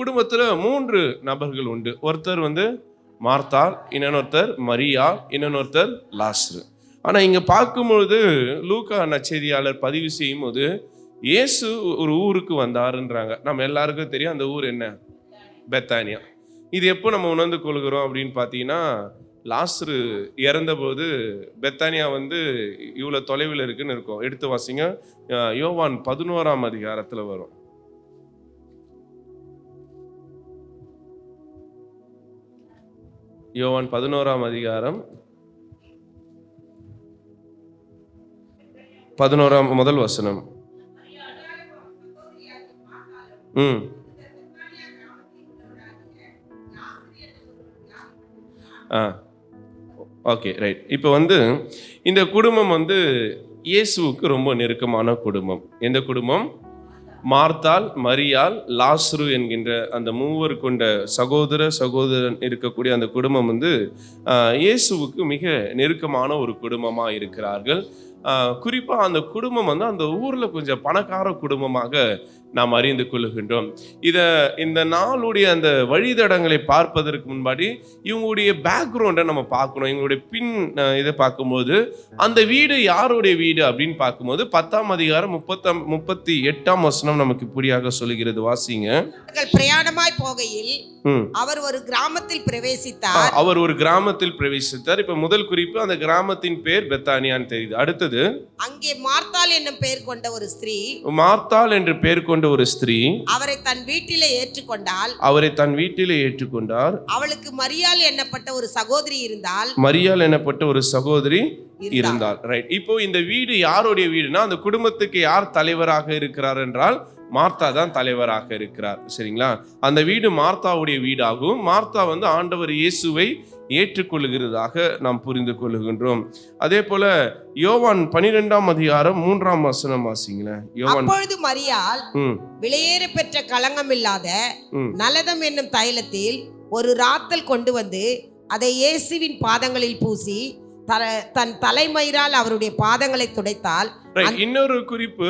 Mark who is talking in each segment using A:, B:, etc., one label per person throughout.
A: குடும்பத்தில் மூன்று நபர்கள் உண்டு. ஒருத்தர் வந்து மார்த்தால் இன்னொருத்தர் மரியா இன்னொருத்தர் லாஸ்ரு. ஆனால் இங்கே பார்க்கும்பொழுது லூக்கா நச்செய்தியாளர் பதிவு செய்யும் போது இயேசு ஒரு ஊருக்கு வந்தாருன்றாங்க. நம்ம எல்லாருக்கும் தெரியும் அந்த ஊர் என்ன? பெத்தானியா. இது எப்போ நம்ம உணர்ந்து கொள்கிறோம் அப்படின்னு பார்த்தீங்கன்னா லாஸ்ரு இறந்தபோது பெத்தானியா வந்து இவ்வளோ தொலைவில் இருக்குன்னு இருக்கும். எடுத்து வாசிங்க. யோவான் பதினோராம் அதிகாரத்தில் வரும். யோவான் பதினோராம் அதிகாரம். பதினோராம் முதல் வசனம். ம். ஆ. Okay right. இப்போ வந்து இந்த குடும்பம் வந்து இயேசுவுக்கு ரொம்ப நெருக்கமான குடும்பம். எந்த குடும்பம்? மார்த்தால் மரியாள் லாஸ்ரு என்கின்ற அந்த மூவர் கொண்ட சகோதர சகோதரன் இருக்கக்கூடிய அந்த குடும்பம் வந்து இயேசுவுக்கு மிக நெருக்கமான ஒரு குடும்பமாக இருக்கிறார்கள். குறிப்பாக அந்த குடும்பம் வந்து அந்த ஊரில் கொஞ்சம் பணக்கார குடும்பமாக நாம் அறிந்து கொள்ளுகின்றோம் இதை இந்த நாளுடைய அந்த வழித்தடங்களை பார்ப்பதற்கு முன்னாடி இவங்களுடைய பேக்ரவுண்டை நம்ம பார்க்கணும். இவங்களுடைய பின் இதை பார்க்கும்போது அந்த வீடு யாருடைய வீடு அப்படின்னு பார்க்கும்போது பத்தாம் அதிகாரம் முப்பத்தாம் முப்பத்தி எட்டாம் வசனம் நமக்கு இப்படியாக சொல்லுகிறது வாசிங்க.
B: பிரயாணமாய் போகையில் அவர் ஒரு கிராமத்தில் பிரவேசித்தார்.
A: அவர் ஒரு கிராமத்தில் பிரவேசித்தார். இப்ப முதல் குறிப்பு அந்த கிராமத்தின் பேர் பெத்தானியான்னு தெரியுது. அடுத்தது
B: அங்கே மார்த்தாள் என்னும் பெயர் கொண்ட ஒரு ஸ்திரீ
A: மார்த்தாள் என்று பெயர் கொண்ட ஒரு ஸ்திரீ
B: அவரை தன் வீட்டிலே ஏற்றுக்கொண்டால்
A: அவரை தன் வீட்டிலே ஏற்றுக்கொண்டார்.
B: அவளுக்கு மரியாள் எண்ணப்பட்ட ஒரு சகோதரி இருந்தால்
A: மரியாள் எனப்பட்ட ஒரு சகோதரி. இருந்தார். ரைட் இப்போ இந்த வீடு யாருடைய வீடுனா அந்த குடும்பத்துக்கு யார் தலைவராக இருக்கிறார் என்றால் மார்த்தா தான் தலைவராக இருக்கிறார். சரிங்களா? அந்த வீடு மார்த்தாவுடைய வீடாகும். மார்த்தா வந்து ஆண்டவர் இயேசுவை ஏற்றுக்கொள்ளுகிறதாக நாம் புரிந்து கொள்ளுகின்றோம் அதே போல யோவான் பனிரெண்டாம் அதிகாரம் மூன்றாம் வசனம் வாசிங்களேன். யோவான்
B: அப்பொழுது மரியாள்
A: ம்.
B: விலையேற பெற்ற களங்கமில்லாத
A: ம்.
B: நலதம் என்னும் தைலத்தில் ஒரு ராத்தல் கொண்டு வந்து அதை இயேசுவின் பாதங்களில் பூசி தன் தலைமயிரால் அவருடைய பாதங்களை துடைத்தால்
A: இன்னொரு குறிப்பு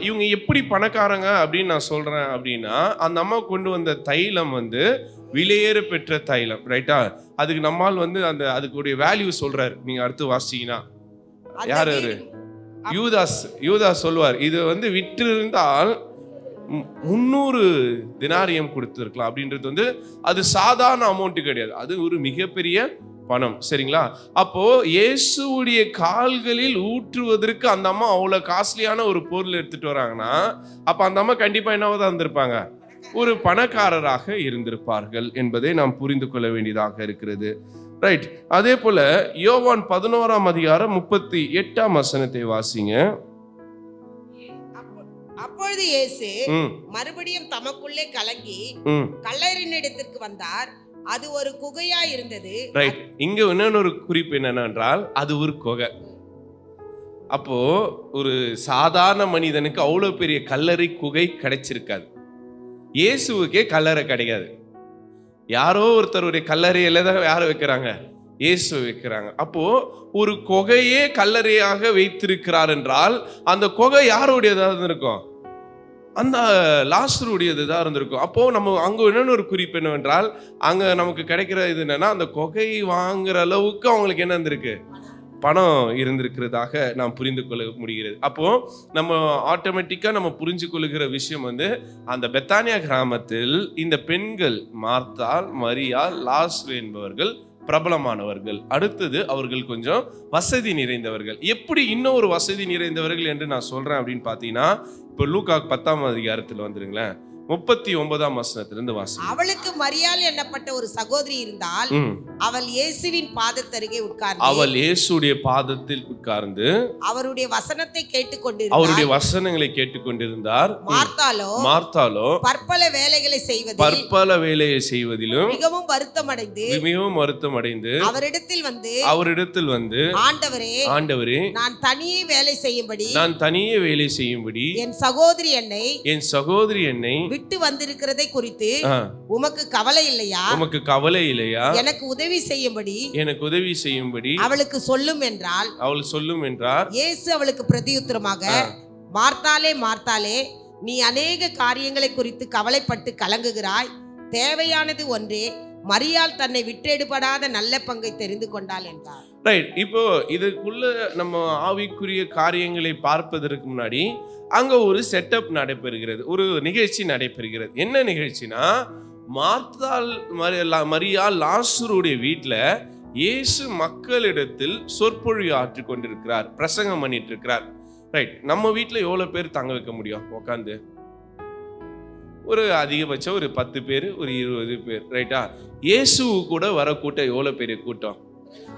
A: இவங்க எப்படி பணக்காரங்க? அப்படின்னு நான் சொல்றேன் அப்படின்னா அந்த அம்மா கொண்டு வந்த தைலம் வந்து விலையேற பெற்ற தைலம் ரைட்டா அதுக்கு நம்மால் வந்து அந்த அதுக்குடைய வேல்யூ சொல்றாரு. நீங்க அடுத்து வாசிங்கன்னா. யார்?
B: வீடு-
A: யூதாஸ் யூதாஸ் சொல்வார் இது வந்து விற்று இருந்தால் முந்நூறு தினாரியம் கொடுத்துருக்கலாம். அப்படின்றது வந்து அது சாதாரண அமௌண்ட் கிடையாது. அது ஒரு மிகப்பெரிய பணம் சரிங்களா? அப்போ இயேசுவுடைய கால்களில் ஊற்றுவதற்கு அந்த அம்மா அவ்வளோ காஸ்ட்லியான ஒரு பொருள் எடுத்துட்டு வராங்கன்னா அப்ப அந்த அம்மா கண்டிப்பா என்னவா இருந்திருப்பாங்க? ஒரு பணக்காரராக இருந்திருப்பார்கள் என்பதை நாம் புரிந்து கொள்ள வேண்டியதாக இருக்கிறது. ரைட் அதே போல யோவான் பதினோராம் அதிகாரம் முப்பத்தி எட்டாம் வசனத்தை வாசிங்க.
B: அப்பொ- அப்பொழுது இயேசு மறுபடியும் தமக்குள்ளே கலங்கி
A: ம்.
B: கல்லறினிடத்திற்கு வந்தார். அது ஒரு குகையா இருந்தது.
A: ரைட் இங்க இன்னொரு ஒரு குறிப்பு என்னென்றால் அது ஒரு குகை. அப்போ ஒரு சாதாரண மனிதனுக்கு அவ்வளோ பெரிய கல்லறை குகை கிடைச்சிருக்காது. இயேசுவுக்கே கல்லறை கிடைக்காது. யாரோ ஒருத்தருடைய கல்லறையில தான் யாரை வைக்கிறாங்க? இயேசு வைக்கிறாங்க. அப்போ ஒரு குகையே கல்லறையாக வைத்திருக்கிறார் என்றால் அந்த குகை யாருடையதாக இருக்கும் அந்த லாஸ்டருடையது தான் இருந்திருக்கும். அப்போ நம்ம அங்கே என்னென்ன ஒரு குறிப்பு என்னவென்றால் அங்கே நமக்கு கிடைக்கிற இது என்னன்னா அந்த கொகை வாங்குற அளவுக்கு அவங்களுக்கு என்ன இருந்திருக்கு? பணம் இருந்திருக்கிறதாக நாம் புரிந்து கொள்ள முடிகிறது. அப்போ நம்ம ஆட்டோமேட்டிக்காக நம்ம புரிஞ்சு கொள்ளுகிற விஷயம் வந்து அந்த பெத்தானியா கிராமத்தில் இந்த பெண்கள் மார்த்தால் மரியாள் லாஸ்ரு என்பவர்கள் பிரபலமானவர்கள். அடுத்தது அவர்கள் கொஞ்சம் வசதி நிறைந்தவர்கள். எப்படி இன்னும் ஒரு வசதி நிறைந்தவர்கள் என்று நான் சொல்றேன் அப்படின்னு பார்த்தீங்கன்னா இப்போ லூக்காக் பத்தாம் அதிகாரத்தில் வந்துருங்களேன். முப்பத்தி ஒன்பதாம் வசனத்திலிருந்து வாசி
B: அவளுக்கு மரியாள் எண்ணப்பட்ட ஒரு சகோதரி இருந்தால் அவள் இயேசுவின் பாதத்தருகே உட்கார்ந்து
A: அவள் இயேசுடைய பாதத்தில் உட்கார்ந்து
B: அவருடைய வசனத்தை
A: அவருடைய
B: கேட்டுக்கொண்டிருந்தாள்
A: வசனங்களை கேட்டுக்கொண்டிருந்தார்.
B: மார்த்தாலோ
A: மார்த்தாலோ
B: பற்பல வேலைகளை செய்வதில்
A: பற்பல வேலையை செய்வதிலும்
B: மிகவும் வருத்தமடைந்து
A: மிகவும் வருத்தம் அடைந்து
B: அவரிடத்தில் வந்து
A: அவரிடத்தில் வந்து
B: ஆண்டவரே
A: ஆண்டவரே
B: நான் தனியே வேலை செய்யும்படி
A: நான் தனியே வேலை செய்யும்படி
B: என் சகோதரி என்னை
A: என் சகோதரி என்னை
B: விட்டு வந்திருக்கிறதை குறித்து உமக்கு கவலை இல்லையா?
A: உமக்கு கவலை இல்லையா?
B: எனக்கு உதவி செய்யும்படி.
A: எனக்கு உதவி செய்யும்படி.
B: அவளுக்கு சொல்லும் என்றால்
A: அவள் சொல்லும் என்றார்.
B: இயேசு அவளுக்கு பிரதியுத்தரமாக. மார்த்தாலே மார்த்தாலே நீ அநேக காரியங்களை குறித்து கவலைப்பட்டு கலங்குகிறாய். தேவையானது ஒன்றே மரியாள் தன்னை விட்டெடுபடாத நல்ல பங்கை தெரிந்து கொண்டாள் என்றார்.
A: ரைட் இப்போ இதுக்குள்ள நம்ம ஆவிக்குரிய காரியங்களை பார்ப்பதற்கு முன்னாடி அங்க ஒரு செட்டப் நடைபெறுகிறது. ஒரு நிகழ்ச்சி நடைபெறுகிறது. என்ன நிகழ்ச்சினா மார்த்தால் மரியா மரியாள் லாசருடைய வீட்டில் இயேசு மக்களிடத்தில் சொற்பொழி ஆற்றி கொண்டிருக்கிறார் பிரசங்கம் பண்ணிட்டு இருக்கிறார் ரைட் நம்ம வீட்டில் எவ்வளோ பேர் தங்க வைக்க முடியும்? உட்காந்து ஒரு அதிகபட்சம் ஒரு பத்து பேர் ஒரு இருபது பேர் ரைட்டா இயேசு கூட வர கூட்டம் எவ்வளோ பெரிய கூட்டம்?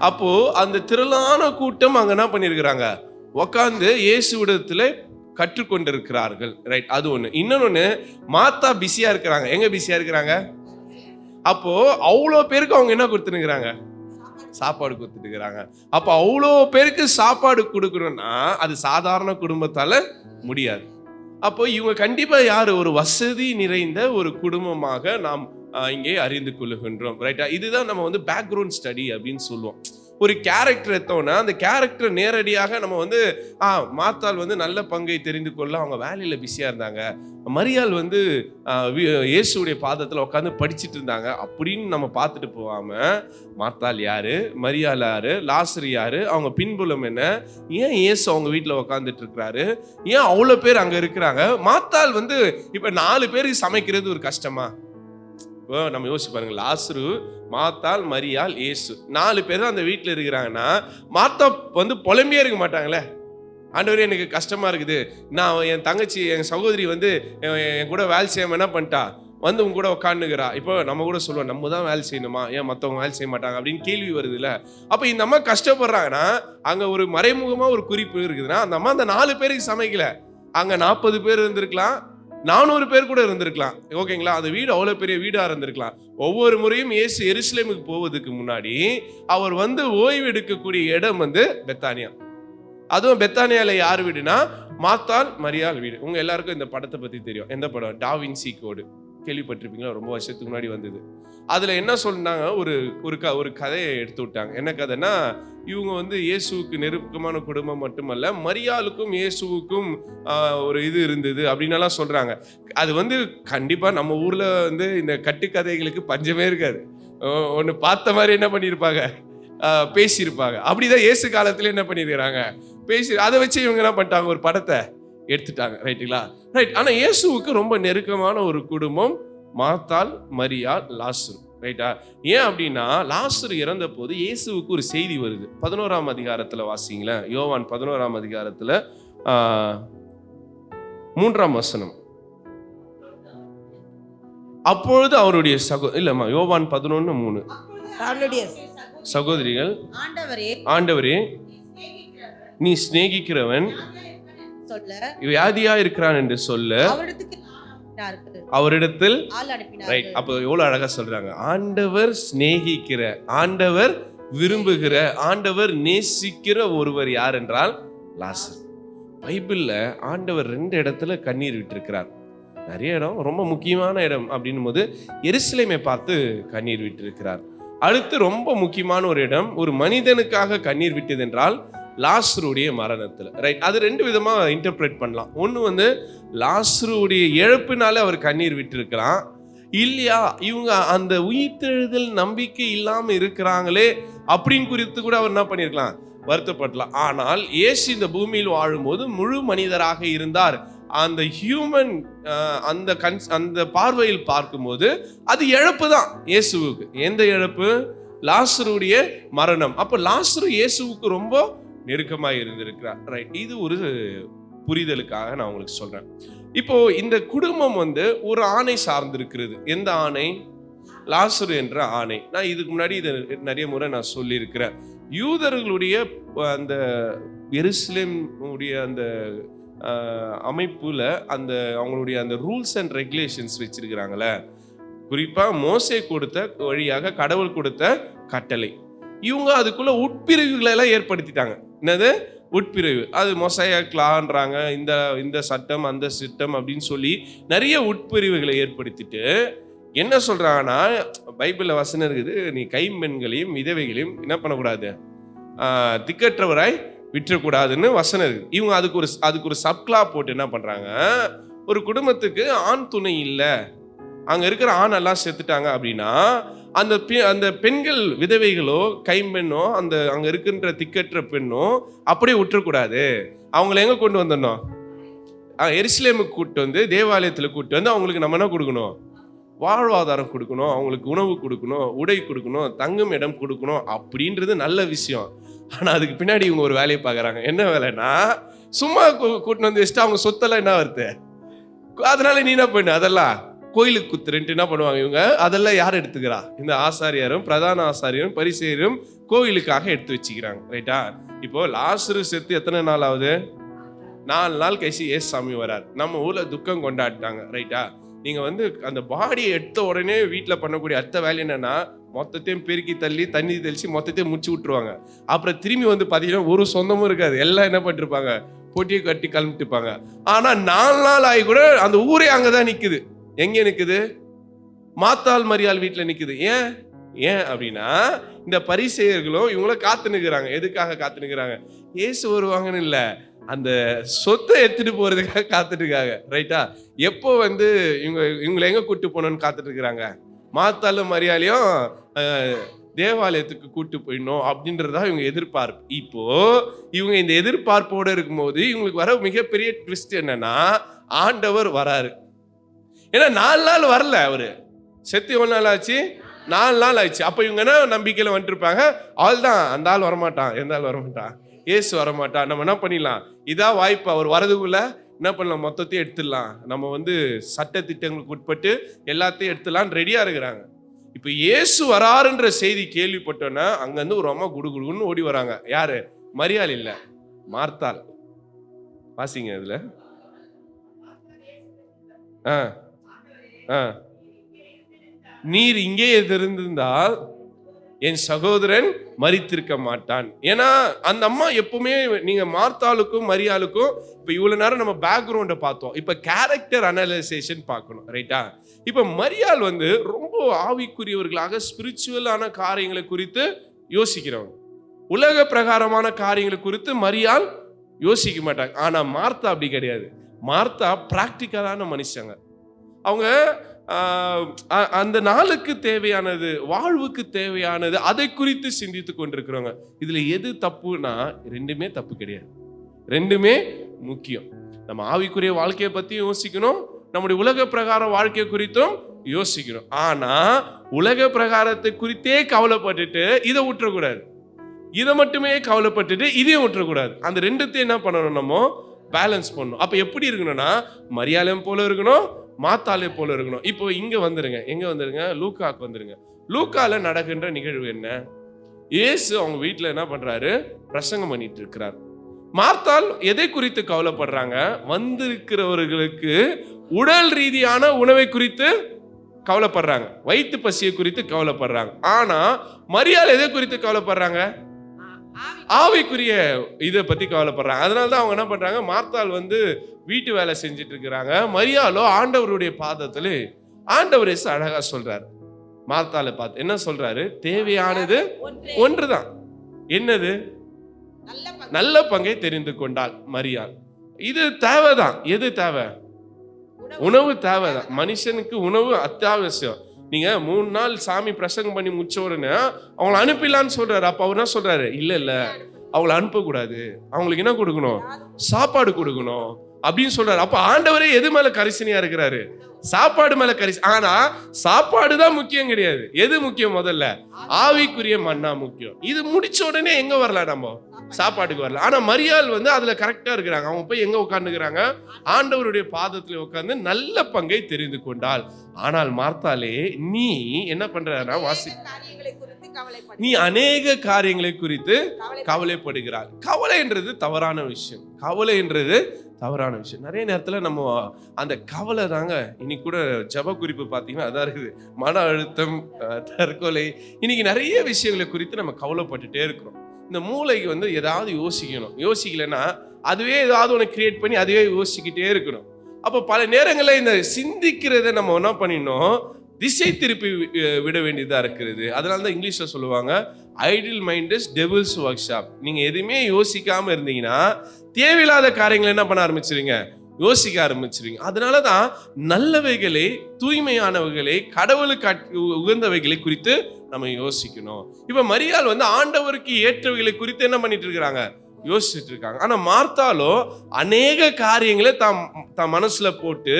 A: அப்போது அந்த திரளான கூட்டம் அங்கே என்ன பண்ணியிருக்கிறாங்க? உக்காந்து இயேசுவிடத்துல கற்றுக்கொண்டிருக்கிறார்கள் ரைட் அது ஒன்று இன்னொன்று மாத்தா பிஸியாக இருக்கிறாங்க. எங்கே பிஸியாக இருக்கிறாங்க? அப்போது அவ்வளோ பேருக்கு அவங்க என்ன கொடுத்துருக்குறாங்க சாப்பாடு கொடுத்துட்டுருக்குறாங்க அப்போ அவ்வளோ பேருக்கு சாப்பாடு கொடுக்கணும்னா அது சாதாரண குடும்பத்தால் முடியாது. அப்போ இவங்க கண்டிப்பாக யார்? ஒரு வசதி நிறைந்த ஒரு குடும்பமாக நாம் இங்கே அறிந்து கொள்ளுகின்றோம் ரைட்டா இதுதான் நம்ம வந்து பேக்ரவுண்ட் ஸ்டடி அப்படின்னு சொல்லுவோம். ஒரு கேரக்டர் எடுத்தோம்னா அந்த கேரக்டர் நேரடியாக நம்ம வந்து ஆ மாத்தாள் வந்து நல்ல பங்கை தெரிந்து கொள்ள அவங்க வேலையில் பிஸியாக இருந்தாங்க. மரியாள் வந்து இயேசுடைய பாதத்தில் உட்காந்து படிச்சுட்டு இருந்தாங்க. அப்படின்னு நம்ம பார்த்துட்டு போகாம மாத்தாள் யாரு? மரியாள் யாரு? லாசர் யாரு? அவங்க பின்புலம் என்ன? ஏன் இயேசு அவங்க வீட்டில் உட்காந்துட்டு இருக்கிறாரு? ஏன் அவ்வளோ பேர் அங்கே இருக்கிறாங்க? மாத்தாள் வந்து இப்போ நாலு பேருக்கு சமைக்கிறது ஒரு கஷ்டமா? இப்போ நம்ம யோசிச்சு பாருங்க லாசரு மாத்தாள் மரியாள் இயேசு. நாலு பேர் தான் அந்த வீட்டில் இருக்கிறாங்கன்னா மாத்தா வந்து புலம்பியே இருக்க மாட்டாங்களே. ஆண்டவரே எனக்கு கஷ்டமா இருக்குது. நான் என் தங்கச்சி என் சகோதரி வந்து என் கூட வேலை செய்யாம என்ன பண்ணிட்டா? வந்து உங்க கூட உட்காந்துக்கிறா இப்போ நம்ம கூட சொல்லுவோம் நம்ம தான் வேலை செய்யணுமா? ஏன் மற்றவங்க வேலை செய்ய மாட்டாங்க? அப்படின்னு கேள்வி வருதுல்ல. அப்போ இந்த அம்மா கஷ்டப்படுறாங்கன்னா அங்கே ஒரு மறைமுகமாக ஒரு குறிப்பு இருக்குதுன்னா அந்த அம்மா அந்த நாலு பேருக்கு சமைக்கல. அங்கே நாற்பது பேர் இருந்திருக்கலாம். நானூறு பேர் கூட இருந்திருக்கலாம். ஓகேங்களா? அந்த வீடு அவ்வளோ பெரிய வீடாக இருந்திருக்கலாம். ஒவ்வொரு முறையும் இயேசு எருசலேமுக்கு போவதுக்கு முன்னாடி அவர் வந்து ஓய்வு எடுக்கக்கூடிய இடம் வந்து பெத்தானியா. அதுவும் பெத்தானியாவில் யார் வீடுனா மாத்தால் மரியாள் வீடு. உங்கள் எல்லாருக்கும் இந்த படத்தை பற்றி தெரியும். எந்த படம்? Da Vinci code. கேள்விப்பட்டிருப்பீங்களா? ரொம்ப வருஷத்துக்கு முன்னாடி வந்தது. அதில் என்ன சொன்னாங்க? ஒரு ஒரு க ஒரு கதையை எடுத்து விட்டாங்க. என்ன கதைன்னா இவங்க வந்து இயேசுவுக்கு நெருக்கமான குடும்பம் மட்டுமல்ல மரியாளுக்கும் இயேசுவுக்கும் ஒரு இது இருந்தது அப்படின்னலாம் சொல்கிறாங்க அது வந்து கண்டிப்பாக நம்ம ஊரில் வந்து இந்த கட்டுக்கதைகளுக்கு பஞ்சமே இருக்காது. ஒன்று பார்த்த மாதிரி என்ன பண்ணியிருப்பாங்க? பேசியிருப்பாங்க. அப்படிதான் இயேசு காலத்துல என்ன பண்ணியிருக்கிறாங்க? பேசி அதை வச்சு இவங்க என்ன பண்ணிட்டாங்க? ஒரு படத்தை எடுத்துட்டாங்க ரைட்டுங்களா ரைட் ஆனா இயேசுவுக்கு ரொம்ப நெருக்கமான ஒரு குடும்பம் மாத்தாள் மரியாள் லாசரு ரைட்டா ஏன் அப்படின்னா லாசரு இறந்த போது இயேசுவுக்கு ஒரு செய்தி வருது. பதினோராம் அதிகாரத்துல வாசிங்களேன். யோவான் பதினோராம் அதிகாரத்துல மூன்றாம் வசனம். அப்பொழுது அவருடைய சகோ இல்லம்மா யோவான் பதினொன்னு மூணு. சகோதரிகள்
C: ஆண்டவரே
A: ஆண்டவரே நீ சிநேகிக்கிறவன்.
C: சொல்ல
A: வியாதியா இருக்கிறான் என்று சொல்ல. அவரிடத்தில் ரைட் அப்போ எவ்வளவு அழகா சொல்றாங்க. ஆண்டவர் சிநேகிக்கிற ஆண்டவர் விரும்புகிற ஆண்டவர் நேசிக்கிற ஒருவர் யார் என்றால் லாசர். பைபிள்ல ஆண்டவர் ரெண்டு இடத்துல கண்ணீர் விட்டிருக்கிறார். நிறைய இடம் ரொம்ப முக்கியமான இடம் அப்படின்னும் போது எருசலேமை பார்த்து கண்ணீர் விட்டிருக்கிறார். அடுத்து ரொம்ப முக்கியமான ஒரு இடம் ஒரு மனிதனுக்காக கண்ணீர் விட்டது என்றால் லாஸ்ருடைய மரணத்தில். ரைட் அது ரெண்டு விதமாக இன்டர்பிரேட் பண்ணலாம். ஒன்று வந்து லாஸ்ருடைய இழப்பினால அவர் கண்ணீர் விட்டுருக்கலாம். இல்லையா? இவங்க அந்த உயிர்த்தெழுதல் நம்பிக்கை இல்லாமல் இருக்கிறாங்களே அப்படின்னு குறித்து கூட அவர் என்ன பண்ணியிருக்கலாம் வருத்தப்படலாம். ஆனால் இயேசு இந்த பூமியில் வாழும்போது முழு மனிதராக இருந்தார். அந்த ஹியூமன் அந்த கன்ஸ் அந்த பார்வையில் பார்க்கும்போது அது இழப்பு தான் இயேசுவுக்கு. எந்த இழப்பு? லாசருடைய மரணம். அப்போ லாசரு இயேசுவுக்கு ரொம்ப நெருக்கமாக இருந்திருக்கிறார். ரைட் இது ஒரு புரிதலுக்காக நான் உங்களுக்கு சொல்கிறேன் இப்போ இந்த குடும்பம் வந்து ஒரு ஆணை சார்ந்திருக்கிறது. எந்த ஆணை? லாசரு என்ற ஆணை. நான் இதுக்கு முன்னாடி இதை நிறைய முறை நான் சொல்லியிருக்கிறேன். யூதர்களுடைய அந்த எருசலேம் உடைய அந்த அமைப்பில் அந்த அவங்களுடைய அந்த ரூல்ஸ் அண்ட் ரெகுலேஷன்ஸ் வச்சிருக்கிறாங்களே. குறிப்பாக மோசே கொடுத்த வழியாக கடவுள் கொடுத்த கட்டளை. இவங்க அதுக்குள்ள உட்பிரிவுகளை எல்லாம் ஏற்படுத்திட்டாங்க. என்னது? உட்பிரிவு. அது மொசையக்லான்றாங்க இந்த இந்த சட்டம் அந்த சட்டம் அப்படின்னு சொல்லி நிறைய உட்பிரிவுகளை ஏற்படுத்திட்டு என்ன சொல்கிறாங்கன்னா பைபிளில் வசனம் இருக்குது நீ கைம்பெண்களையும் விதவைகளையும் என்ன பண்ணக்கூடாது? திக்கற்றவராய் விற்றக்கூடாதுன்னு வசனம் இருக்குது. இவங்க அதுக்கு ஒரு அதுக்கு ஒரு சப்க்ளா போட்டு என்ன பண்ணுறாங்க ஒரு குடும்பத்துக்கு ஆண் துணை இல்லை. அங்கே இருக்கிற ஆண் எல்லாம் செத்துட்டாங்க அப்படின்னா அந்த பெ- அந்த பெண்கள் விதவைகளோ கைம்பெண்ணோ அந்த அங்கே இருக்கின்ற திக்கற்ற பெண்ணோ அப்படியே விட்டுறக்கூடாது அவங்கள எங்கே கொண்டு வந்துடணும்? அஹ் எருசலேமுக்கு வந்து தேவாலயத்தில் கூப்பிட்டு வந்து அவங்களுக்கு நம்ம என்ன கொடுக்கணும்? வாழ்வாதாரம் கொடுக்கணும் அவங்களுக்கு உணவு கொடுக்கணும் உடை கொடுக்கணும் தங்கும் இடம் கொடுக்கணும் அப்படின்றது நல்ல விஷயம். ஆனால் அதுக்கு பின்னாடி இவங்க ஒரு வேலையை பார்க்குறாங்க. என்ன வேலைன்னா சும்மா கூட்டின்னு வந்து வச்சுட்டு அவங்க சொத்தெல்லாம் என்ன வருது? அதனால நீ என்ன பண்ணு? அதெல்லாம் கோயிலுக்கு குத்துறேன்ட்டு என்ன பண்ணுவாங்க இவங்க? அதெல்லாம் யார் எடுத்துக்கிறா? இந்த ஆசாரியாரும் பிரதான ஆசாரியரும் பரிசேரும் கோயிலுக்காக எடுத்து வச்சுக்கிறாங்க. ரைட்டா இப்போ லாசரு செத்து எத்தனை நாள் ஆகுது? நாலு நாள் கழிச்சு ஏசு சாமி வரார். நம்ம ஊர்ல துக்கம் கொண்டாடிட்டாங்க. ரைட்டா நீங்க வந்து அந்த பாடியை எடுத்த உடனே வீட்டில் பண்ணக்கூடிய அடுத்த வேலை என்னன்னா மொத்தத்தையும் பெருக்கி தள்ளி தண்ணி தெளிச்சு மொத்தத்தையும் முடிச்சு விட்டுருவாங்க. அப்புறம் திரும்பி வந்து பார்த்தீங்கன்னா ஒரு சொந்தமும் இருக்காது. எல்லாம் என்ன பண்ணிருப்பாங்க போட்டியை கட்டி கிளம்பிட்டுப்பாங்க ஆனால் நாலு நாள் ஆகி கூட அந்த ஊரே அங்கே தான் நிற்குது எங்க நிற்குது மாத்தாள் மரியாள் வீட்டில் நிற்குது ஏன்? ஏன் அப்படின்னா இந்த பரிசெயர்களும் இவங்களும் காத்து நிற்கிறாங்க எதுக்காக காத்து நிற்கிறாங்க ஏசு வருவாங்கன்னு இல்லை. அந்த சொத்தை எடுத்துட்டு போறதுக்காக காத்துட்டு இருக்காங்க. ரைட்டா? எப்போ வந்து இவங்க இவங்களை எங்க கூட்டு போகணும்னு காத்துட்டு இருக்கிறாங்க மாத்தாலும் மரியாதையும் தேவாலயத்துக்கு கூட்டு போயிடணும் அப்படின்றதா இவங்க எதிர்பார்ப்பு. இப்போ இவங்க இந்த எதிர்பார்ப்போட இருக்கும்போது இவங்களுக்கு வர மிகப்பெரிய ட்விஸ்ட் என்னன்னா ஆண்டவர் வராரு. ஏன்னா நாலு நாள் வரல அவர். செத்து எவ்வளோ நாள் ஆச்சு? நாலு நாள் ஆயிடுச்சு அப்போ இவங்க என்ன நம்பிக்கையில் வந்துட்டுருப்பாங்க ஆள் தான். அந்த ஆள் வரமாட்டான். எந்த ஆள் வரமாட்டான்? ஏசு வரமாட்டான். நம்ம என்ன பண்ணிடலாம்? இதான் வாய்ப்பு அவர் வரதுக்குள்ள என்ன பண்ணலாம்? மொத்தத்தையும் எடுத்துடலாம். நம்ம வந்து சட்ட திட்டங்களுக்கு உட்பட்டு எல்லாத்தையும் எடுத்துடலாம் ரெடியாக இருக்கிறாங்க. இப்போ இயேசு வராருன்ற செய்தி கேள்விப்பட்டோன்னா அங்கேருந்து ஒரு அம்மா குடு குடுகுன்னு ஓடி வராங்க. யார்? மரியாள் இல்லை. மார்த்தாள். வாசிங்க இதில். ஆ. நீர் இங்கே இருந்திருந்தால் என் சகோதரன் மறித்திருக்க மாட்டான். ஏன்னா அந்த அம்மா எப்பவுமே நீங்க மார்த்தாளுக்கும் மரியாளுக்கும் இப்ப இவ்வளவு நேரம் நம்ம பேக்ரவுண்டை பார்த்தோம். இப்ப கேரக்டர் அனலைசேஷன் பார்க்கணும் ரைட்டா இப்ப மரியாள் வந்து ரொம்ப ஆவிக்குரியவர்களாக ஸ்பிரிச்சுவலான காரியங்களை குறித்து யோசிக்கிறவங்க. உலக பிரகாரமான காரியங்களை குறித்து மரியாள் யோசிக்க மாட்டாங்க. ஆனா மார்த்தா அப்படி கிடையாது. மார்த்தா பிராக்டிக்கலான மனுஷங்க. அவங்க அ- அந்த நாளுக்கு தேவையானது வாழ்வுக்கு தேவையானது அதை குறித்து சிந்தித்து கொண்டிருக்கிறவங்க. இதுல எது தப்புனா ரெண்டுமே தப்பு கிடையாது. ரெண்டுமே முக்கியம். நம்ம ஆவிக்குரிய வாழ்க்கையை பற்றியும் யோசிக்கணும் நம்முடைய உலக பிரகார வாழ்க்கை குறித்தும் யோசிக்கணும். ஆனா உலக பிரகாரத்தை குறித்தே கவலைப்பட்டுட்டு இதை விட்டுறக்கூடாது. இதை மட்டுமே கவலைப்பட்டுட்டு இதையும் விட்டுறக்கூடாது. அந்த ரெண்டுத்தையும் என்ன பண்ணணும் நம்ம? பேலன்ஸ் பண்ணணும். அப்ப எப்படி இருக்கணும்னா மரியாதையும் போல இருக்கணும் மாத்தாலே போல இருக்கணும். இப்போ இங்க வந்துருங்க எங்க வந்துருங்க? லூக்காக்கு வந்துருங்க. லூக்கால நடக்கின்ற நிகழ்வு என்ன? இயேசு அவங்க வீட்டில் என்ன பண்றாரு? பிரசங்கம் பண்ணிட்டு இருக்கிறார். மார்த்தால் எதை குறித்து கவலைப்படுறாங்க? வந்திருக்கிறவர்களுக்கு உடல் ரீதியான உணவை குறித்து கவலைப்படுறாங்க. வயிற்று பசியை குறித்து கவலைப்படுறாங்க. ஆனா மரியாதை எதை குறித்து கவலைப்படுறாங்க? ஆவிக்குரிய இதை பத்தி கவலைப்படுறாங்க. அதனால தான் அவங்க என்ன பண்றாங்க? மார்த்தாள் வந்து வீட்டு வேலை செஞ்சுட்டு இருக்கிறாங்க. மரியாளோ ஆண்டவருடைய பாதத்துல ஆண்டவர் இயேசு அழகா சொல்றாரு. மார்த்தாளை பார்த்து என்ன சொல்றாரு? தேவையானது
B: ஒன்றே.
A: ஒன்றுதான். என்னது?
B: நல்ல பங்கு.
A: தெரிந்து கொண்டாள் மரியாள். இது தேவைதான். எது தேவை. உணவு தேவைதான். மனுஷனுக்கு உணவு அத்தியாவசியம். நீங்க மூணு நாள் சாமி பிரசங்கம் பண்ணி முடிச்ச உடனே அவங்கள அனுப்பிடலான்னு சொல்றாரு. அப்ப அவர் என்ன சொல்றாரு? இல்ல இல்ல. அவங்கள அனுப்பக்கூடாது. அவங்களுக்கு என்ன கொடுக்கணும்? சாப்பாடு கொடுக்கணும். அப்படின்னு சொல்றாரு. அப்ப ஆண்டவரே எது மேல கரிசனையா இருக்கிறாரு? சாப்பாடு மேல கரிசி ஆனா சாப்பாடு தான் முக்கியம் கிடையாது. எது முக்கியம் முதல்ல? ஆவிக்குரிய மண்ணா முக்கியம். இது முடிச்ச உடனே எங்க வரலாம் நம்ம? சாப்பாட்டுக்கு வரல ஆனா மரியாள் வந்து அதுல கரெக்டா இருக்கிறாங்க. அவங்க போய் எங்க உட்காந்துக்கிறாங்க ஆண்டவருடைய பாதத்துல உட்கார்ந்து நல்ல பங்கை தெரிந்து கொண்டாள். ஆனால் மார்த்தாலே நீ என்ன பண்றனா வாசி. நீ அநேக காரியங்களை குறித்து
B: கவலைப்படு.
A: கவலைப்படுகிறாள் கவலைன்றது தவறான விஷயம். கவலைன்றது தவறான விஷயம். நிறைய நேரத்தில் நம்ம அந்த கவலை தாங்க. இன்னைக்கு கூட ஜப குறிப்பு பார்த்தீங்கன்னா அதான் இருக்குது மன அழுத்தம் தற்கொலை இன்னைக்கு நிறைய விஷயங்களை குறித்து நம்ம கவலைப்பட்டுட்டே இருக்கிறோம். இந்த மூளைக்கு வந்து ஏதாவது யோசிக்கணும். யோசிக்கலைன்னா அதுவே ஏதாவது ஒன்று கிரியேட் பண்ணி அதுவே யோசிக்கிட்டே இருக்கணும். அப்போ பல நேரங்களில் இந்த சிந்திக்கிறத நம்ம என்ன பண்ணிடணும்? திசை திருப்பி வி- விட வேண்டியதாக இருக்கிறது. அதனால தான் இங்கிலீஷில் சொல்லுவாங்க idle mind is devil's workshop நீங்கள் எதுவுமே யோசிக்காமல் இருந்தீங்கன்னா தேவையில்லாத காரியங்களை என்ன பண்ண ஆரம்பிச்சிருங்க யோசிக்க ஆரம்பிச்சிருவீங்க. அதனால தான் நல்லவைகளை தூய்மையானவைகளை கடவுளுக்கு உகந்தவைகளை குறித்து நம்ம யோசிக்கணும். இப்ப மரியாள் வந்து ஆண்டவருக்கு ஏற்றவைகளை குறித்து என்ன பண்ணிட்டு இருக்கிறாங்க யோசிச்சுட்டு இருக்காங்க ஆனா மார்த்தாலோ அநேக காரியங்களை தாம் தம் மனசுல போட்டு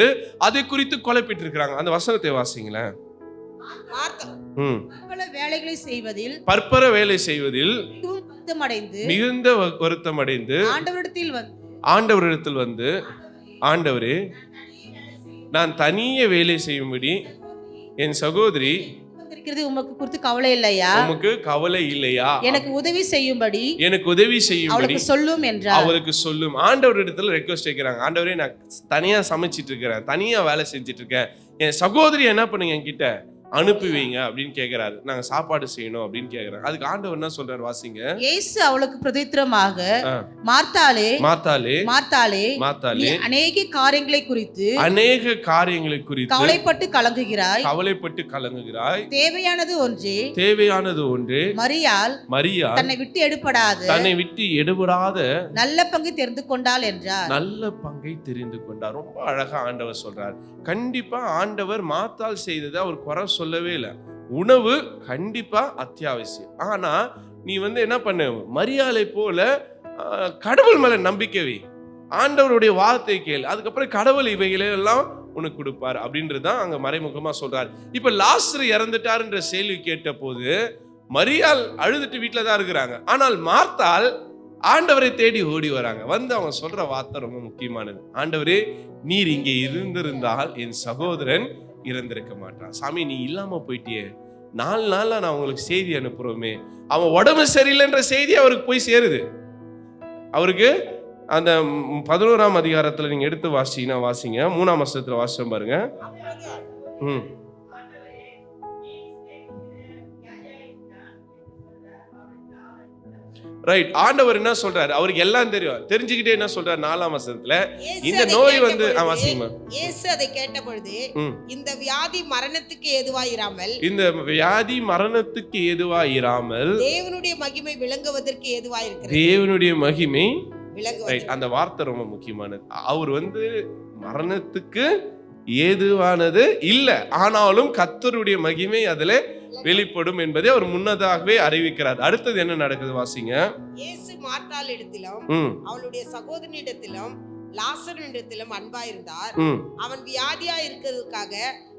A: அதை குறித்து குழப்பிட்டு இருக்கிறாங்க அந்த வசனத்தை வாசிங்களேன்.
C: வேலைகளை செய்வதில்
A: பற்பர வேலை செய்வதில்
C: மிகவும் வருத்தமடைந்து
A: மிகுந்த வருத்தம் அடைந்து
C: ஆண்டவரிடத்தில் வந்து
A: ஆண்டவரிடத்தில் வந்து ஆண்டவரே நான் தனியே வேலை செய்யும்படி என் சகோதரி
C: இருக்கிறது உமக்கு குறித்து கவலை இல்லையா?
A: உமக்கு கவலை இல்லையா?
C: எனக்கு உதவி செய்யும்படி
A: எனக்கு உதவி செய்யும்படி
C: அவளுக்கு சொல்லும் என்றார்.
A: அவருக்கு சொல்லும். ஆண்டவரிடத்துல ரெக்வஸ்ட் வைக்கிறாங்க ஆண்டவரே நான் தனியா சமைச்சிட்டு இருக்கிறேன். தனியா வேலை செஞ்சுட்டு இருக்கேன். என் சகோதரி என்ன பண்ணுங்க என்கிட்ட? அனுப்பி வைங்க அப்படின்னு கேக்குறாரு. நாங்க சாப்பாடு செய்யணும் அப்படின்னு கேக்குறாங்க. அதுக்கு ஆண்டவர் என்ன சொல்றாரு வாசிங்க?
C: இயேசு அவளுக்கு பிரதித்திரமாக. மார்த்தாளே மார்த்தாளே நீ
A: மாத்தாலே
C: அநேக காரியங்களை குறித்து
A: அநேக காரியங்களை குறித்து
C: கவலைப்பட்டு கலங்குகிறாய்.
A: கவலைப்பட்டு கலங்குகிறாய்.
C: தேவையானது ஒன்றே
A: தேவையானது ஒன்று
C: மரியாள்
A: மரியா
C: தன்னை விட்டு எடுபடாது
A: தன்னை விட்டு எடுபடாத
C: நல்ல பங்கு தெரிந்து கொண்டாள் என்றார்.
A: நல்ல பங்கை தெரிந்து கொண்டார். ரொம்ப அழகா ஆண்டவர் சொல்றார். கண்டிப்பா ஆண்டவர் மாத்தால் செய்ததை அவர் குறை சொல்லவே இல்லை. உணவு கண்டிப்பா அத்தியாவசியம். ஆனா நீ வந்து என்ன பண்ண? மரியாதை போல கடவுள் மேலே நம்பிக்கை வை. ஆண்டவருடைய வார்த்தை கேள். அதுக்கப்புறம் கடவுள் இவைகளெல்லாம் உனக்கு கொடுப்பார் அப்படின்றது தான் அங்க மறைமுகமா சொல்றாரு. இப்ப லாஸ்டர் இறந்துட்டாருன்ற செய்தி கேட்ட போது மரியாள் அழுதுட்டு வீட்டில தான் இருக்கிறாங்க. ஆனால் மார்த்தால் ஆண்டவரை தேடி ஓடி வராங்க. வந்து அவங்க சொல்ற வார்த்தை ரொம்ப முக்கியமானது. ஆண்டவரே நீர் இங்கே இருந்திருந்தால் என் சகோதரன் இறந்திருக்க மாட்டான். சாமி நீ இல்லாம போயிட்டியே. நாலு நாள்ல நான் உங்களுக்கு செய்தி அனுப்புறோமே. அவன் உடம்பு சரியில்லைன்ற செய்தி அவருக்கு போய் சேருது. அவருக்கு அந்த பதினோராம் அதிகாரத்துல நீங்க எடுத்து வாசிங்கன்னா வாசிங்க. மூணாம் வருஷத்துல வாசிச்சோம் பாருங்க. ம். ரைட் ஆண்டவர் என்ன சொல்றாரு? அவருக்கு எல்லாம் தெரியும். தெரிஞ்சுக்கிட்டே என்ன சொல்றாரு? நாலாம்
B: இயேசு
A: இந்த நோய் வந்து வாசிங்கம்மா
B: இயேசு அதை கேட்ட பொழுது
A: ம்.
B: இந்த வியாதி மரணத்துக்கு ஏதுவாயிராமல்
A: இந்த வியாதி மரணத்துக்கு ஏதுவா இராமல்
B: தேவனுடைய மகிமை விளங்குவதற்கு ஏதுவாயிருக்கிறது.
A: தேவனுடைய மகிமை அந்த வார்த்தை ரொம்ப முக்கியமானது. அவர் வந்து மரணத்துக்கு ஏதுவானது இல்ல. ஆனாலும் கத்தருடைய மகிமை அதுல வெளிப்படும் என்பதை அவர் முன்னதாகவே அறிவிக்கிறார். அடுத்தது என்ன நடக்குது வாசிங்க.
B: இயேசு மார்த்தாள் இடத்திலும் அவளுடைய சகோதரனிடத்திலும் லாசரிடத்திலும் அன்பாயிருந்தார்.
A: ம்.
B: அவன் வியாதியா இருக்கிறதுக்காக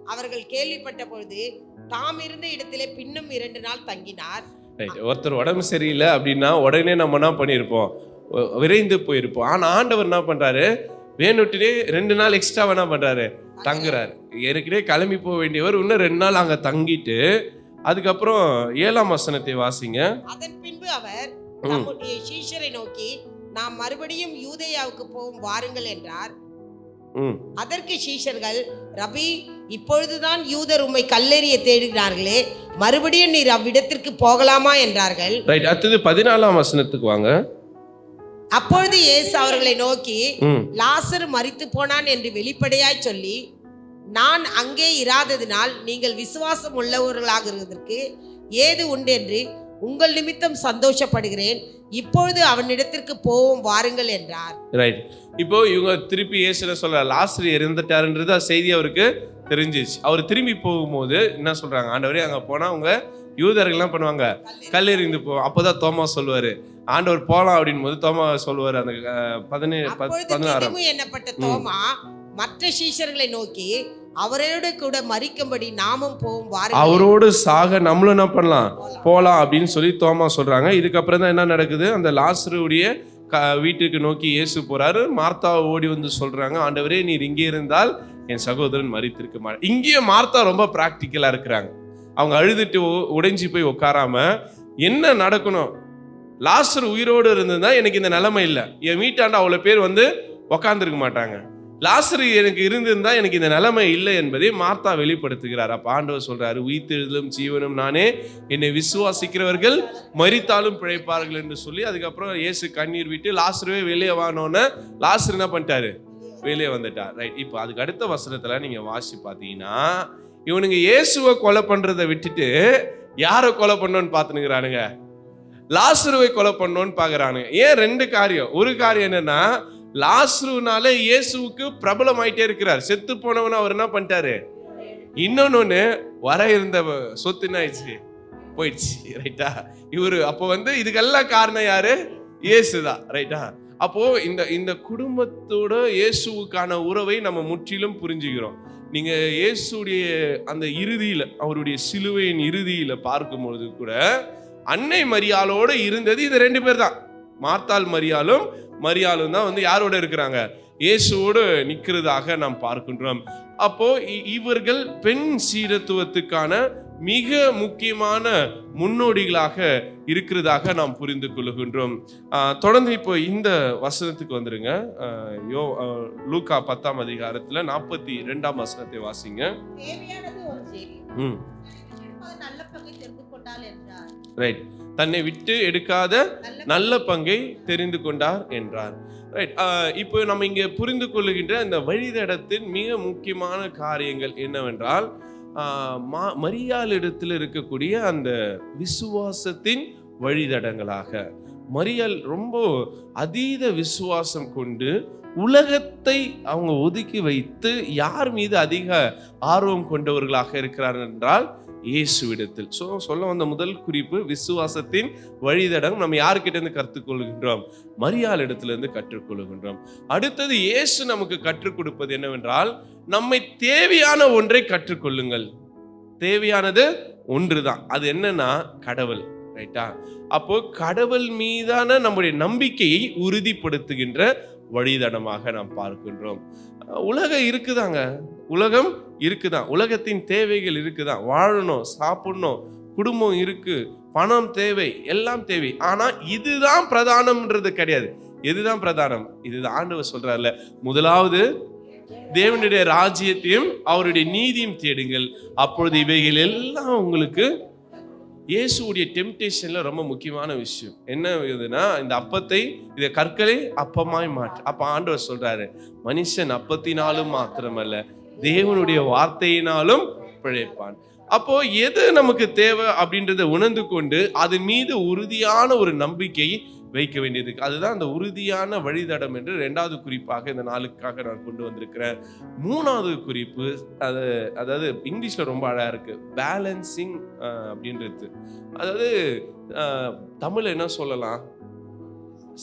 B: அவர்கள் கேள்விப்பட்ட பொழுது தாம் இருந்த இடத்திலே பின்னும் இரண்டு நாள் தங்கினார்.
A: ஒருத்தர் உடம்பு சரியில்லை அப்படின்னா உடனே நம்ம என்ன பண்ணியிருப்போம்? விரைந்து போயிருப்போம். ஆனா ஆண்டவர் என்ன பண்றாரு? வேணுட்டுனே ரெண்டு நாள் எக்ஸ்ட்ரா என்ன பண்றாரு. தங்குறாரு. ஏற்கனவே கிளம்பி போக வேண்டியவர் இன்னும் ரெண்டு நாள் அங்க தங்கிட்டு அதுக்கப்புறம் ஏழாம் வசனத்தை வாசிங்க.
B: அதன் பின்பு அவர். தம்முடைய சீஷரை நோக்கி நாம் மறுபடியும் யூதேயாவுக்கு போவோம் வாருங்கள் என்றார்.
A: ம்.
B: அதற்கு சீஷர்கள் ரபி இப்பொழுதுதான் யூதர் உம்மை கல்லெறிய தேடுகிறார்களே மறுபடியும் நீர் அவ்விடத்திற்கு போகலாமா? என்றார்கள்.
A: ரைட் அடுத்தது பதினாலாம் வசனத்துக்கு வாங்க.
B: அப்பொழுது இயேசு அவர்களை நோக்கி லாசர் மரித்து போனான் என்று வெளிப்படையாய் சொல்லி நான் அங்கே இராததினால் நீங்கள் விசுவாசம் உள்ளவர்களாகிறதற்கு ஏது உண்டு என்று உங்கள் நிமித்தம் சந்தோஷப்படுகிறேன். இப்பொழுது அவனிடத்திற்கு போவோம் வாருங்கள் என்றார்.
A: ரைட் இப்போ இவங்க திருப்பி இயேசுல சொல்ற லாஸ்டர் இறந்துட்டாருன்றது அந்த செய்தி அவருக்கு தெரிஞ்சிச்சு. அவர் திரும்பி போகும்போது என்ன சொல்றாங்க? ஆண்டவரே அங்க போனா அவங்க யூதர்கள் என்ன பண்ணுவாங்க கல்லெறிந்து போ அப்போதான் தோமா சொல்லுவாரு. ஆண்டவர் போலாம் அப்படின் போது தோமா சொல்லுவாரு அந்த பதினேழு பத்-
B: அப்பொழுது
A: பதினாறாம்.
B: திதிமு எண்ணப்பட்ட தோமா மற்ற சீஷர்களை நோக்கி அவரோட கூட மறிக்கும்படி நாமும் போவோம் வாருங்கள்.
A: அவரோடு சாக நம்மளும் என்ன பண்ணலாம்? போகலாம் அப்படின்னு சொல்லி தோமா சொல்றாங்க. இதுக்கப்புறம் தான் என்ன நடக்குது? அந்த லாசருடைய க வீட்டுக்கு நோக்கி இயேசு போறாரு. மார்த்தா ஓடி வந்து சொல்றாங்க ஆண்டவரே நீர் இங்கே இருந்தால் என் சகோதரன் மறித்திருக்க மாட்டேன் இங்கேயும் மார்த்தா ரொம்ப ப்ராக்டிக்கலாக இருக்கிறாங்க. அவங்க அழுதுட்டு உடைஞ்சி உடைஞ்சு போய் உட்காராம என்ன நடக்கணும்? லாஸ்டர் உயிரோடு இருந்ததுன்னா எனக்கு இந்த நிலைமை இல்லை. என் வீட்டாண்ட அவ்வளோ பேர் வந்து உக்காந்துருக்க மாட்டாங்க. லாசர் எனக்கு இருந்திருந்தா எனக்கு இந்த நிலைமை இல்லை என்பதை மார்த்தா வெளிப்படுத்துகிறார். அப்ப ஆண்டவர் சொல்றாரு உயிர்த்தெழுதலும் ஜீவனும் நானே என்னை விசுவாசிக்கிறவர்கள் மறித்தாலும் பிழைப்பார்கள் என்று சொல்லி அதுக்கப்புறம் இயேசு கண்ணீர் விட்டு லாசருவே வெளியே வானோன்னு லாசர் என்ன பண்ணிட்டாரு? வெளியே வந்துட்டார். ரைட் இப்போ அதுக்கு அடுத்த வசனத்துல நீங்க வாசி பார்த்தீங்கன்னா இவனுங்க இயேசுவை கொலை பண்றதை விட்டுட்டு யாரை கொலை பண்ணோன்னு பார்த்துனுக்குறானுங்க? லாசருவை கொலை பண்ணோன்னு பார்க்குறானுங்க. ஏன் ரெண்டு காரியம்? ஒரு காரியம் என்னன்னா லாஸ்ருனால இயேசுவுக்கு பிரபலமாயிட்டே இருக்கிறார். செத்து போனவன அவர் என்ன பண்ணிட்டாரு? இன்னொன்னு வர இருந்த சொத்து என்ன ஆயிடுச்சு? போயிடுச்சு ரைட்டா இவரு அப்போ வந்து இதுக்கெல்லாம் காரணம் யாரு? இயேசுதான் ரைட்டா அப்போ இந்த இந்த குடும்பத்தோட இயேசுவுக்கான உறவை நம்ம முற்றிலும் புரிஞ்சுக்கிறோம். நீங்க இயேசுடைய அந்த இறுதியில அவருடைய சிலுவையின் இறுதியில பார்க்கும் பொழுது கூட அன்னை மரியாளோட இருந்தது இது ரெண்டு பேர் தான் மார்த்தாள் மரியாளும் மரியாளும் தான் வந்து யாரோட இருக்கிறாங்க? இயேசுவோடு நிற்கிறதாக நாம் பார்க்கின்றோம். அப்போ இவர்கள் பெண் சீரத்துவத்துக்கான மிக முக்கியமான முன்னோடிகளாக இருக்கிறதாக நாம் புரிந்து கொள்கின்றோம். தொடர்ந்து இப்போ இந்த வசனத்துக்கு வந்துருங்க. யோ லூக்கா பத்தாம் அதிகாரத்துல நாற்பத்தி ரெண்டாம் வசனத்தை வாசிங்க. ம். ரைட் தன்னை விட்டு எடுக்காத
C: நல்ல
A: பங்கை தெரிந்து கொண்டார் என்றார். ரைட் இப்போ நம்ம இங்கே புரிந்து கொள்ளுகின்ற இந்த வழிதடத்தின் மிக முக்கியமான காரியங்கள் என்னவென்றால் மா- மரியாளிடத்தில் இருக்கக்கூடிய அந்த விசுவாசத்தின் வழிதடங்களாக மரியாள் ரொம்ப அதீத விசுவாசம் கொண்டு உலகத்தை அவங்க ஒதுக்கி வைத்து யார் மீது அதிக ஆர்வம் கொண்டவர்களாக இருக்கிறார் என்றால் இயேசுவிடத்தில். ஸோ சொல்ல வந்த முதல் குறிப்பு விசுவாசத்தின் வழிதடம் நம்ம யாருக்கிட்டேருந்து கற்றுக்கொள்கின்றோம்? மரியாள் இடத்துலேருந்து கற்றுக்கொள்கின்றோம். அடுத்தது இயேசு நமக்கு கற்றுக் கொடுப்பது என்னவென்றால் நம்மை தேவையான ஒன்றை கற்றுக்கொள்ளுங்கள். தேவையானது ஒன்று தான் அது என்னன்னா கடவுள் ரைட்டா அப்போ கடவுள் மீதான நம்முடைய நம்பிக்கையை உறுதிப்படுத்துகின்ற வழிதடமாக நாம் பார்க்கின்றோம். உலகம் இருக்குதாங்க? உலகம் இருக்குதான். உலகத்தின் தேவைகள் இருக்குதான். வாழணும் சாப்பிடணும் குடும்பம் இருக்கு பணம் தேவை எல்லாம் தேவை. ஆனா இதுதான் பிரதானம்ன்றது கிடையாது. எதுதான் பிரதானம்? இதுதான் ஆண்டவர் சொல்றாருல முதலாவது தேவனுடைய ராஜ்யத்தையும் அவருடைய நீதியும் தேடுங்கள். அப்பொழுது இவைகள் எல்லாம் உங்களுக்கு இயேசுடைய டெம்டேஷன்ல ரொம்ப முக்கியமான விஷயம். என்ன இதுனா இந்த அப்பத்தை இதை கற்களை அப்பமாய் மாற்று. அப்ப ஆண்டவர் சொல்றாரு மனுஷன் அப்பத்தினாலும் மாத்திரமல்ல தேவனுடைய வார்த்தையினாலும் பிழைப்பான். அப்போ எது நமக்கு தேவை அப்படின்றத உணர்ந்து கொண்டு அதன் மீது உறுதியான ஒரு நம்பிக்கை வைக்க வேண்டியது அதுதான் அந்த உறுதியான வழிதடம் என்று ரெண்டாவது குறிப்பாக இந்த நாளுக்காக நான் கொண்டு வந்திருக்கிறேன். மூணாவது குறிப்பு அது அதாவது இங்கிலீஷில் ரொம்ப அழகா இருக்கு. பேலன்சிங் அப்படின்றது. அதாவது தமிழ் என்ன சொல்லலாம்?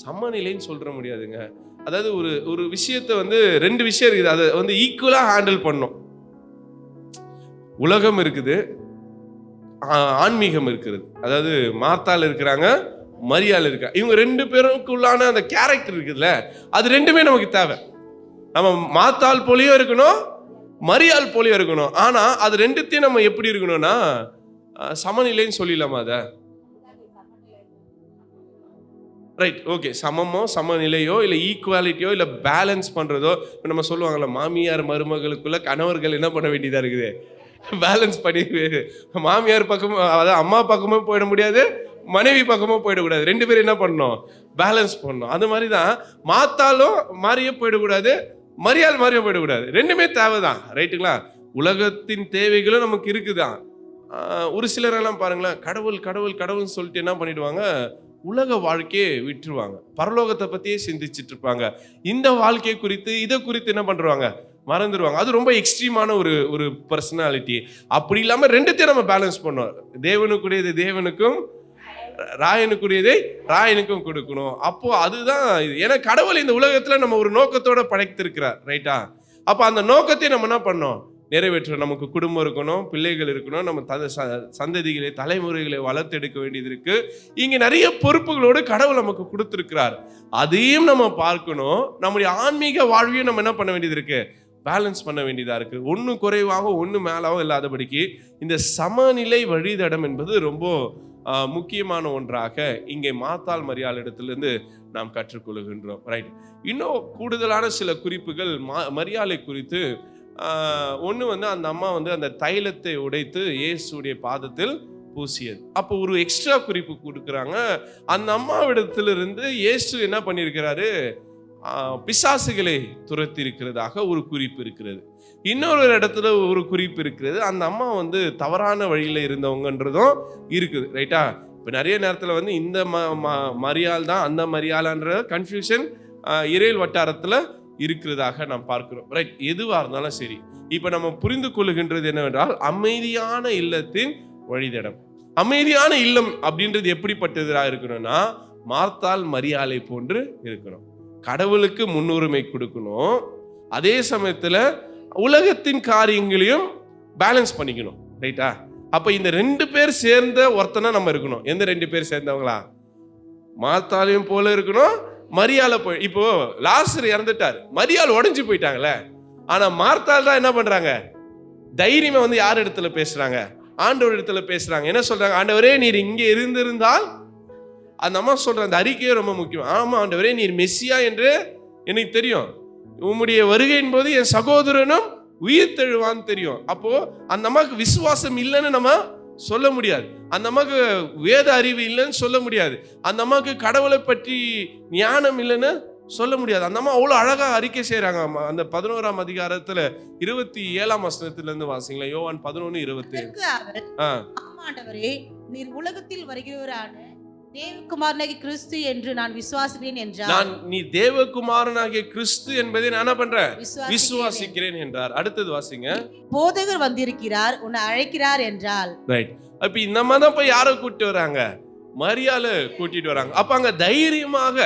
A: சமநிலைன்னு சொல்ற முடியாதுங்க. அதாவது ஒரு ஒரு விஷயத்தை வந்து ரெண்டு விஷயம் இருக்குது. அதை வந்து ஈக்குவலாக ஹேண்டில் பண்ணும் உலகம் இருக்குது ஆன்மீகம் இருக்கிறது. அதாவது மாத்தாள் இருக்கிறாங்க மரியாள் இருக்கா இவங்க ரெண்டு பேருக்குள்ளான அந்த கேரக்டர் இருக்குதுல்ல அது ரெண்டுமே நமக்கு தேவை. நம்ம மாத்தாள் போலியும் இருக்கணும் மரியாள் போலியும் இருக்கணும். ஆனால் அது ரெண்டுத்தையும் நம்ம எப்படி இருக்கணும்னா சமநிலைன்னு சொல்லிடலாமா அதை? ரைட் ஓகே சமமோ சமநிலையோ இல்லை ஈக்குவாலிட்டியோ இல்லை பேலன்ஸ் பண்ணுறதோ இப்போ நம்ம சொல்லுவாங்கள்ல மாமியார் மருமகளுக்குள்ள கணவர்கள் என்ன பண்ண வேண்டியதாக இருக்குது? பேலன்ஸ் பண்ணி மாமியார் பக்கமும் அதாவது அம்மா பக்கமும் போயிட முடியாது மனைவி பக்கமும் போயிடக்கூடாது. ரெண்டு பேரும் என்ன பண்ணணும்? பேலன்ஸ் பண்ணணும். அது மாதிரி தான் மாத்தாலும் மாறியே போயிடக்கூடாது மரியாதை மாறியும் போயிடக்கூடாது. ரெண்டுமே தேவை தான் ரைட்டுங்களா? உலகத்தின் தேவைகளும் நமக்கு இருக்குதான். ஒரு சிலரெல்லாம் பாருங்களேன் கடவுள் கடவுள் கடவுள்னு சொல்லிட்டு என்ன பண்ணிடுவாங்க? உலக வாழ்க்கையை விட்டுருவாங்க. பரலோகத்தை பற்றியே சிந்திச்சிட்டு இருப்பாங்க இந்த வாழ்க்கை குறித்து இதை குறித்து என்ன பண்ணுவாங்க மறந்துடுவாங்க அது ரொம்ப எக்ஸ்ட்ரீமான ஒரு ஒரு பர்சனாலிட்டி அப்படி இல்லாமல் ரெண்டுத்தையும் நம்ம பேலன்ஸ் பண்ணோம் தேவனுக்குரியது தேவனுக்கும் ராயனுக்குரியதை ராயனுக்கும் கொடுக்கணும். அப்போ அதுதான் இது. ஏன்னா கடவுள் இந்த உலகத்தில் நம்ம ஒரு நோக்கத்தோட படைத்திருக்கிறார். ரைட்டா அப்போ அந்த நோக்கத்தை நம்ம என்ன பண்ணோம் நிறைவேற்ற நமக்கு குடும்பம் இருக்கணும் பிள்ளைகள் இருக்கணும் நம்ம த ச- சந்ததிகளை தலைமுறைகளை வளர்த்தெடுக்க வேண்டியது இருக்கு. இங்கே நிறைய பொறுப்புகளோடு கடவுள் நமக்கு கொடுத்துருக்கிறார். அதையும் நம்ம பார்க்கணும். நம்முடைய ஆன்மீக வாழ்வையும் நம்ம என்ன பண்ண வேண்டியது இருக்கு? பேலன்ஸ் பண்ண வேண்டியதாக இருக்கு. ஒன்று குறைவாகவும் ஒன்று மேலாகவும் இல்லாதபடிக்கு இந்த சமநிலை வழிதடம் என்பது ரொம்ப முக்கியமான ஒன்றாக இங்கே மாத்தாள் மரியாள் இடத்துலேருந்து நாம் கற்றுக்கொள்கின்றோம். ரைட் இன்னும் கூடுதலான சில குறிப்புகள் மா மரியாதை குறித்து ஒன்று வந்து அந்த அம்மா வந்து அந்த தைலத்தை உடைத்து இயேசுடைய பாதத்தில் பூசியது. அப்போ ஒரு எக்ஸ்ட்ரா குறிப்பு கொடுக்குறாங்க. அந்த அம்மாவிடத்திலிருந்து இயேசு என்ன பண்ணியிருக்கிறாரு? பிசாசுகளை துரத்தி இருக்கிறதாக ஒரு குறிப்பு இருக்கிறது. இன்னொரு இடத்துல ஒரு குறிப்பு இருக்கிறது. அந்த அம்மா வந்து தவறான வழியில் இருந்தவங்கன்றதும் இருக்குது ரைட்டா இப்போ நிறைய நேரத்தில் வந்து இந்த ம ம- மரியாள் தான் அந்த மரியாளான்ற கன்ஃபியூஷன் ஆஹ், வட்டாரத்தில் இருக்கிறதாக நாம் பார்க்கிறோம். ரைட் எதுவாக இருந்தாலும் சரி. இப்போ நம்ம புரிந்து கொள்ளுகின்றது என்னவென்றால் அமைதியான இல்லத்தின் வழிதடம் அமைதியான இல்லம் அப்படின்றது எப்படிப்பட்டதாக இருக்கணும்னா மார்த்தால் மரியாதை போன்று இருக்கணும். கடவுளுக்கு முன்னுரிமை கொடுக்கணும். அதே சமயத்தில் உலகத்தின் காரியங்களையும் பேலன்ஸ் பண்ணிக்கணும். ரைட்டா அப்போ இந்த ரெண்டு பேர் சேர்ந்த ஒருத்தனா நம்ம இருக்கணும். எந்த ரெண்டு பேர் சேர்ந்தவங்களா? மார்த்தாலையும் போல இருக்கணும் மரியாதை போய் இப்போ லாஸ்டர் இறந்துட்டார். மரியாள் உடஞ்சு போயிட்டாங்களே. ஆனா மார்த்தாள் தான் என்ன பண்றாங்க? தைரியமா வந்து யார் இடத்துல பேசுறாங்க? ஆண்டவர் இடத்துல பேசுறாங்க. என்ன சொல்றாங்க? ஆண்டவரே நீர் இங்கே இருந்திருந்தால் அந்த அம்மா சொல்ற அந்த அறிக்கையே ரொம்ப முக்கியம். ஆமா ஆண்டவரே நீர் மெஸ்ஸியா என்று எனக்கு தெரியும். உம்முடைய வருகையின் போது என் சகோதரனும் உயிர் தெழுவான்னு தெரியும். அப்போ அந்த அம்மாவுக்கு விசுவாசம் இல்லைன்னு நம்ம சொல்ல முடியாது. அந்த அம்மாவுக்கு வேத அறிவு இல்லைன்னு சொல்ல முடியாது. அந்த அம்மாவுக்கு கடவுளை பற்றி ஞானம் இல்லைன்னு சொல்ல முடியாது. அந்த அம்மா அவ்வளோ அழகா அறிக்கை செய்றாங்க. அம்மா அந்த பதினோராம் அதிகாரத்துல இருபத்தி ஏழாம் வசனத்துல இருந்து வாசிங்களா யோவான் பதினொன்னு இருபத்தி
C: அதற்கு அவர்
A: ஆ.
C: ஆமாண்டவரே நீர் உலகத்தில் வருகிறவரான தேவகுமாரனாகி கிறிஸ்து என்று நான் விசுவாசிக்கிறேன் என்றார்.
A: நான் நீ தேவகுமாரனாகிய கிறிஸ்து என்பதை நான் என்ன பண்றேன்
C: விசுவாசிக்கிறேன்.
A: என்றார். அடுத்தது வாசிங்க.
C: போதகர் வந்திருக்கிறார் உன்னை அழைக்கிறார் என்றால்.
A: ரைட் அப்ப இந்த மாதிரி தான் போய் யாரை கூட்டிட்டு வராங்க? மரியாதை கூட்டிட்டு வராங்க. அப்ப அங்க தைரியமாக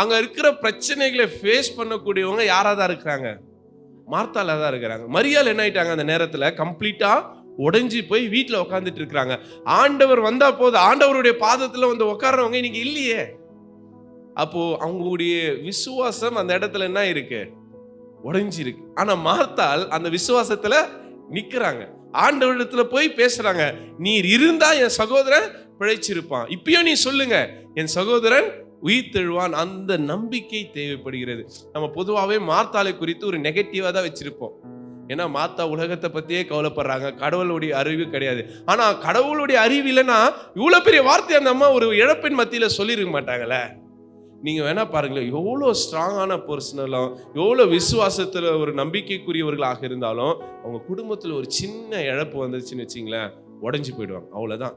A: அங்க இருக்கிற பிரச்சனைகளை ஃபேஸ் பண்ணக்கூடியவங்க யாரா தான் இருக்கிறாங்க? மார்த்தால தான் இருக்கிறாங்க. மரியாள் என்ன ஆயிட்டாங்க அந்த நேரத்துல? கம்ப்ளீட்டா உடைஞ்சி போய் வீட்டில் உட்காந்துட்டு இருக்கிறாங்க. ஆண்டவர் வந்தா போது ஆண்டவருடைய பாதத்தில் வந்து உட்கார்றவங்க இன்னைக்கு இல்லையே. அப்போ அவங்களுடைய விசுவாசம் அந்த இடத்துல என்ன இருக்கு? உடைஞ்சு இருக்கு ஆனா மார்த்தால் அந்த விசுவாசத்துல நிக்கிறாங்க. ஆண்டவரிடத்துல போய் பேசுறாங்க. நீர் இருந்தா என் சகோதரன் பிழைச்சிருப்பான். இப்பயும் நீ சொல்லுங்க. என் சகோதரன் உயிர் தெழுவான் அந்த நம்பிக்கை தேவைப்படுகிறது. நம்ம பொதுவாகவே மார்த்தாலை குறித்து ஒரு நெகட்டிவாக தான் வச்சிருப்போம். ஏன்னா மாத்தா உலகத்தை பற்றியே கவலைப்படுறாங்க. கடவுளுடைய அறிவு கிடையாது. ஆனால் கடவுளுடைய அறிவு இல்லைன்னா இவ்வளோ பெரிய வார்த்தை அந்த அம்மா ஒரு இழப்பின் மத்தியில் சொல்லியிருக்க மாட்டாங்களே. நீங்கள் வேணால் பாருங்களேன் எவ்வளோ ஸ்ட்ராங்கான பர்சனலும் எவ்வளோ விசுவாசத்தில் ஒரு நம்பிக்கைக்குரியவர்களாக இருந்தாலும் அவங்க குடும்பத்தில் ஒரு சின்ன இழப்பு வந்துச்சுன்னு வச்சிங்களேன் உடஞ்சி போயிடுவாங்க. அவ்வளோதான்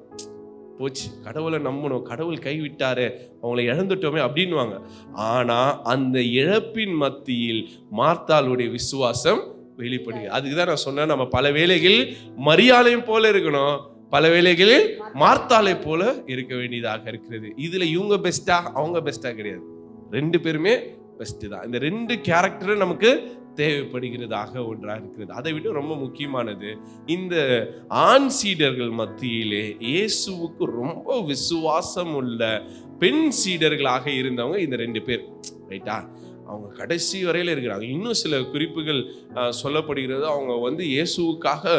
A: போச்சு. கடவுளை நம்பணும். கடவுள் கைவிட்டாரு அவங்கள இழந்துட்டோமே அப்படின்வாங்க ஆனா அந்த இழப்பின் மத்தியில் மார்த்தாளுடைய விசுவாசம் வெளிப்படுகிறது. அதுக்கு தான் நான் சொன்னேன் நம்ம பல வேளைகள் மரியாதையும் போல இருக்கணும் பல வேளைகளில் மார்த்தாளை போல இருக்க வேண்டியதாக இருக்கிறது. இதுல இவங்க பெஸ்டா அவங்க பெஸ்டா கிடையாது. ரெண்டு பேருமே பெஸ்ட் தான். இந்த ரெண்டு கேரக்டரும் நமக்கு தேவைப்படுகிறதாக ஒன்றா இருக்கிறது. அதை விட ரொம்ப முக்கியமானது இந்த ஆண் சீடர்கள் மத்தியிலே இயேசுவுக்கு ரொம்ப விசுவாசம் உள்ள பெண் சீடர்களாக இருந்தவங்க இந்த ரெண்டு பேர். ரைட்டா அவங்க கடைசி வரையில் இருக்கிறாங்க. இன்னும் சில குறிப்புகள் சொல்லப்படுகிறது. அவங்க வந்து இயேசுவுக்காக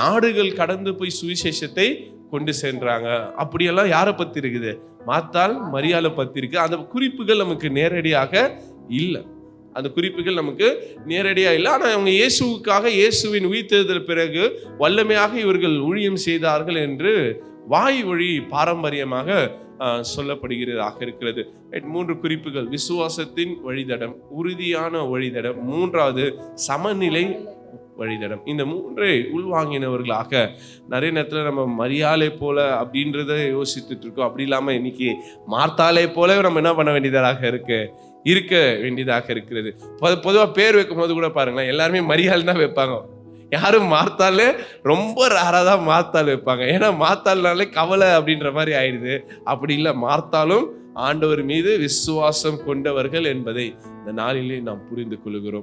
A: நாடுகள் கடந்து போய் சுவிசேஷத்தை கொண்டு சென்றாங்க. அப்படியெல்லாம் யாரை பற்றி இருக்குது? மாத்தால் மரியாதை பற்றி இருக்கு. அந்த குறிப்புகள் நமக்கு நேரடியாக இல்லை. அந்த குறிப்புகள் நமக்கு நேரடியாக இல்லை. ஆனால் அவங்க இயேசுவுக்காக இயேசுவின் உயிர்த்தெழுதல் பிறகு வல்லமையாக இவர்கள் ஊழியம் செய்தார்கள் என்று வாய் வழி பாரம்பரியமாக சொல்லப்படுகிறதாக இருக்கிறது. மூன்று குறிப்புகள். விசுவாசத்தின் வழிதடம் உறுதியான வழிதடம் மூன்றாவது சமநிலை வழிதடம் இந்த மூன்றை உள்வாங்கினவர்களாக நிறைய நேரத்தில் நம்ம மரியாதை போல அப்படின்றத யோசித்துட்டு இருக்கோம். அப்படி இல்லாமல் இன்னைக்கு மார்த்தாலே போல நம்ம என்ன பண்ண வேண்டியதாக இருக்கு? இருக்க வேண்டியதாக இருக்கிறது. பொது பொதுவாக பேர் வைக்கும் போது கூட பாருங்களேன் எல்லாருமே மரியாதை தான் வைப்பாங்க. யாரும் மார்த்தாலே ரொம்ப ரேராக தான் மார்த்தால் வைப்பாங்க. ஏன்னா மார்த்தால்னாலே கவலை அப்படின்ற மாதிரி ஆயிடுது. அப்படி இல்லை மார்த்தாலும் ஆண்டவர் மீது விசுவாசம் கொண்டவர்கள் என்பதை இந்த நாளிலே நாம் புரிந்து கொள்கிறோம்.